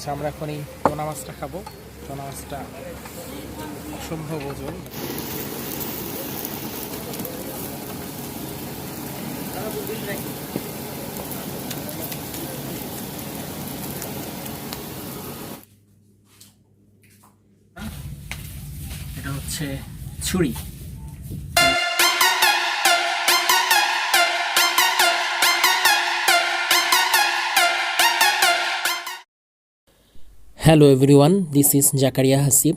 আচ্ছা আমরা এখন এই পোনা মাছটা খাব। পোনা মাছটা অসম্ভব ওজন। এটা হচ্ছে ছুরি। Hello everyone this is Zakaria Hasib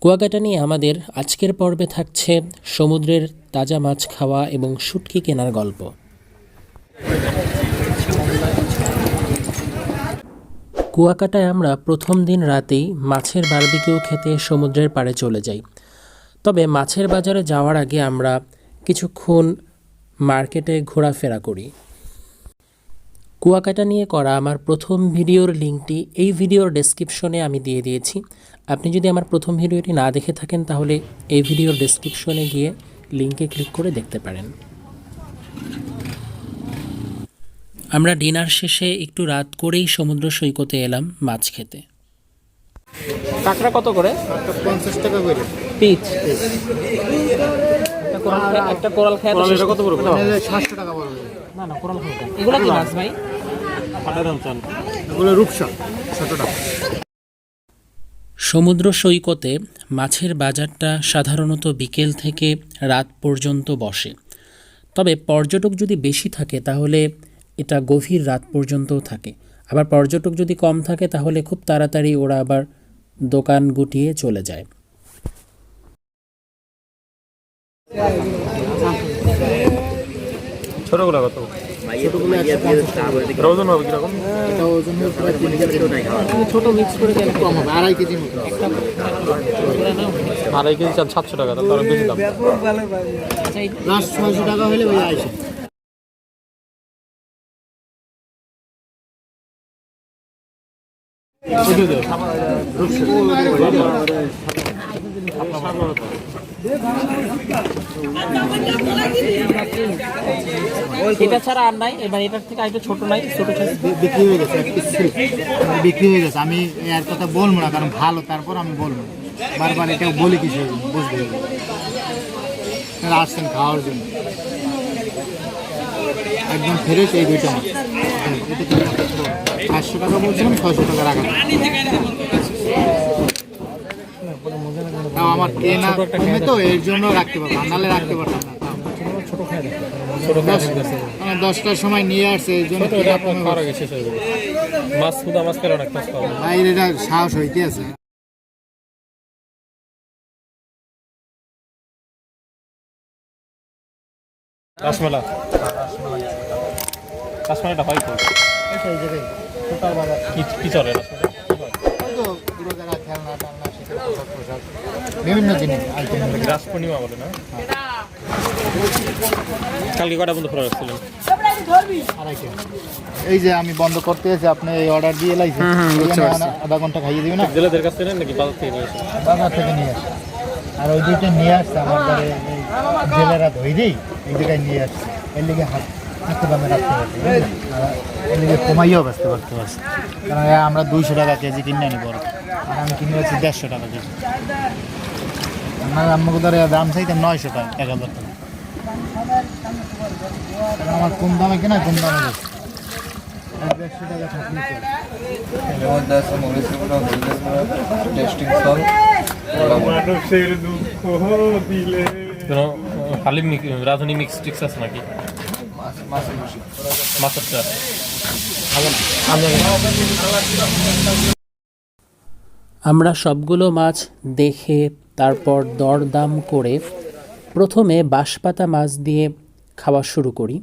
Kuakata নিয়ে আমাদের আজকের পর্বে থাকছে সমুদ্রের তাজা মাছ খাওয়া এবং শুটকি কেনার গল্প। কুয়াকাটায় আমরা প্রথম দিন রাতেই মাছের বারবিকিউ খেতে সমুদ্রের পাড়ে চলে যাই। তবে মাছের বাজারে যাওয়ার আগে আমরা কিছুক্ষণ মার্কেটে ঘোরাফেরা করি। কুয়াকাটা নিয়ে করা আমার প্রথম ভিডিওর লিঙ্কটি এই ভিডিওর ডেসক্রিপশনে আমি দিয়ে দিয়েছি। আপনি যদি আমার প্রথম ভিডিওটি না দেখে থাকেন তাহলে এই ভিডিওর ডেসক্রিপশনে গিয়ে লিঙ্কে ক্লিক করে দেখতে পারেন। আমরা ডিনার শেষে একটু রাত করেই সমুদ্র সৈকতে এলাম মাছ খেতে। কাঁকড়া কত করে? পঞ্চাশ টাকা করে। পিচ। একটা কোরাল খায় কত সাতশো টাকা বড় না না কোরাল এগুলো কি মাছ ভাই? এগুলো রূপসা ছোট সমুদ্র সৈকতে মাছের বাজারটা সাধারণত বিকেল থেকে রাত পর্যন্ত বসে। তবে পর্যটক যদি বেশি থাকে তাহলে এটা গভীর রাত পর্যন্তও থাকে। আবার পর্যটক যদি কম থাকে তাহলে খুব তাড়াতাড়ি ওরা আবার দোকান গুটিয়ে চলে যায়। ছোটগুলো কত? ওজন হবে কীরকম? প্রায় ছোট মিক্স করে কম হবে আড়াই কেজি চাল সাতশো টাকা তাহলে বেশি দাম। ছয়শো টাকা হলে ওই আইসে এটা ছাড়া আর নাই এবার এটার থেকে আরেকটু ছোট নাই ছোট বিক্রি হয়ে গেছে বিক্রি হয়ে গেছে। আমি এর কথা বলব না কারণ ভালো তারপর আমি বলব বারবার এটা বলি কিছু বুঝতে আসছেন খাওয়ার জন্য। একদম ফ্রেশ এই দুইটা মাছ। হ্যাঁ, পাঁচশো টাকা বলছিলাম ছয়শো টাকা রাখা। তাও আমার কেনা কমে তো এর জন্য রাখতে পারব নাহলে রাখতে পারতাম না মানে দশটার সময় নিয়ে আসছে এই জন্য হয়ে মাছ না এটা সাহস হইতে আছে রাসমেলা রাসমেলাটা হয় তো কি চলে রাসমেলা বিভিন্ন জিনিস আইটেম রাস পূর্ণিমা বলে না? কালকে কটা বন্ধু খোলা রাখছিলেন? এই যে আমি বন্ধ করতে এসে আপনি এই অর্ডার দিয়ে লাইছেন আধা ঘণ্টা খাইয়ে দিবেন না? জেলেদের কাছ থেকে নাকি বাজার থেকে নিয়ে? বাজার থেকে নিয়ে আসছে আর ওই দিকে নিয়ে আসছে আমার ঘরে জেলেরা ধই দিই এই জায়গায় নিয়ে আসছে। এর লিগে হাত হাতে দামে রাখতে পারছি? এর লিগে কমাইও বেচতে পারতে পারছি। কারণ আমরা দুইশো টাকা কেজি কিনে আনি বড়। আর আমি কিনে পাচ্ছি দেড়শো টাকা কেজি। আমার আম্মাকে ধরে দাম চাইতে নয়শো টাকা এক হাজার টাকা। আমার কম দামে কেনা কম দামে দেড়শো টাকা থাকলে টেস্টিং সল হালিম মিক্স মিক্স টিক্স আছে নাকি? মাছের চাষ। আমরা সবগুলো মাছ দেখে তারপর দরদাম করে প্রথমে বাঁশপাতা মাছ দিয়ে খাওয়া শুরু করি।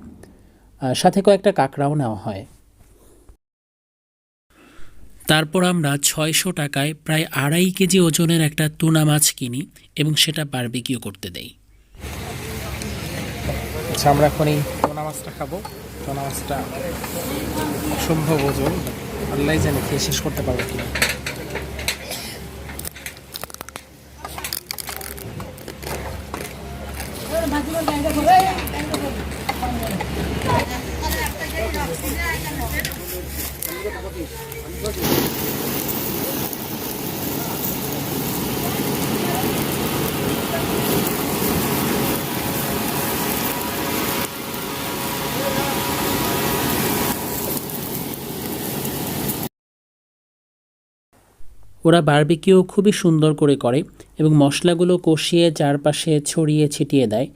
সাথে কয়েকটা কাঁকড়াও নেওয়া হয়। তারপর আমরা ছয়শো টাকায় প্রায় আড়াই কেজি ওজনের একটা টুনা মাছ কিনি এবং সেটা বারবিকিউ করতে দেই। আচ্ছা আমরা এখন এই টুনা মাছটা খাব। টুনা মাছটা অসম্ভব ওজন। আল্লাহ জানে খেয়ে শেষ করতে পারব কিনা। ওরা বার্বিকিও খুবই সুন্দর করে করে এবং মশলাগুলো কষিয়ে চারপাশে ছড়িয়ে ছিটিয়ে দেয়।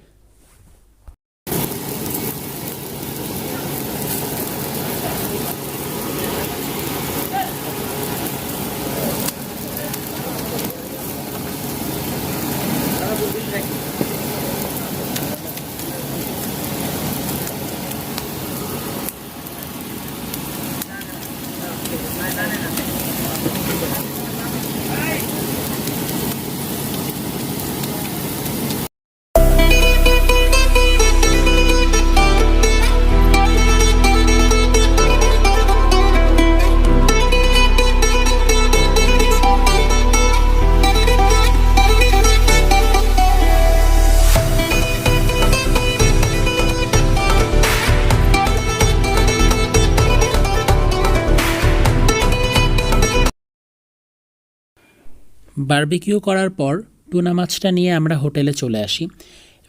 বারবিকিউ করার পর টুনা মাছটা নিয়ে আমরা হোটেলে চলে আসি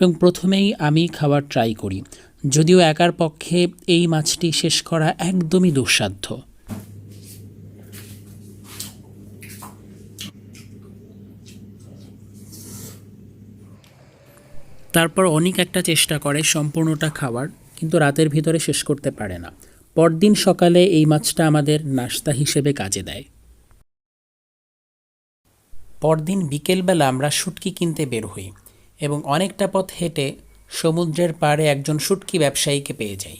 এবং প্রথমেই আমি খাবার ট্রাই করি। যদিও একার পক্ষে এই মাছটি শেষ করা একদমই দুঃসাধ্য। তারপর অনেক একটা চেষ্টা করে সম্পূর্ণটা খাওয়ার, কিন্তু রাতের ভিতরে শেষ করতে পারে না। পরদিন সকালে এই মাছটা আমাদের নাস্তা হিসেবে কাজে দেয়। পরদিন বিকেলবেলা আমরা শুটকি কিনতে বের হই এবং অনেকটা পথ হেঁটে সমুদ্রের পাড়ে একজন শুটকি ব্যবসায়ীকে পেয়ে যাই।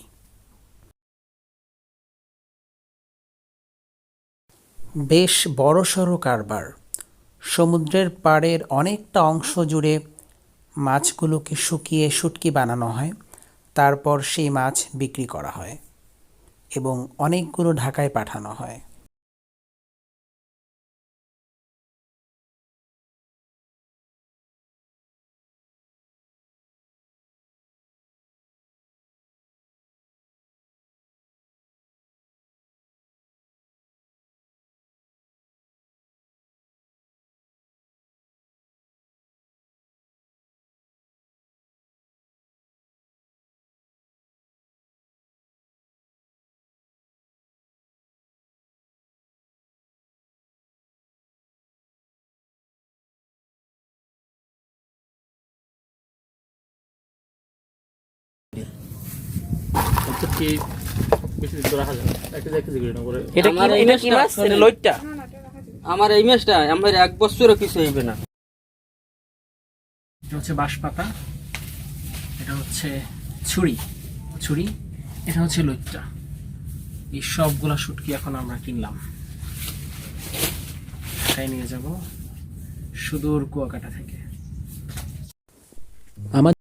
বেশ বড়সড় কারবার। সমুদ্রের পাড়ের অনেকটা অংশ জুড়ে মাছগুলোকে শুকিয়ে শুটকি বানানো হয়, তারপর সেই মাছ বিক্রি করা হয় এবং অনেকগুলো ঢাকায় পাঠানো হয়। কি বেশি দিন রাখা যায়? একটা এক কেজি করে না করে এটা কি এটা কি মাছ এটা লইট্টা? আমার এই মাছটা আমার এক বছরও কিছু হইবে না। এটা হচ্ছে বাঁশপাতা এটা হচ্ছে ছুরি। ছুরি এটা হচ্ছে লইট্টা। এই সবগুলা শুটকি এখন আমরা কিনলাম। ঢাকায় নিয়ে যাব? সুদূর কুয়াকাটা থেকে। আমার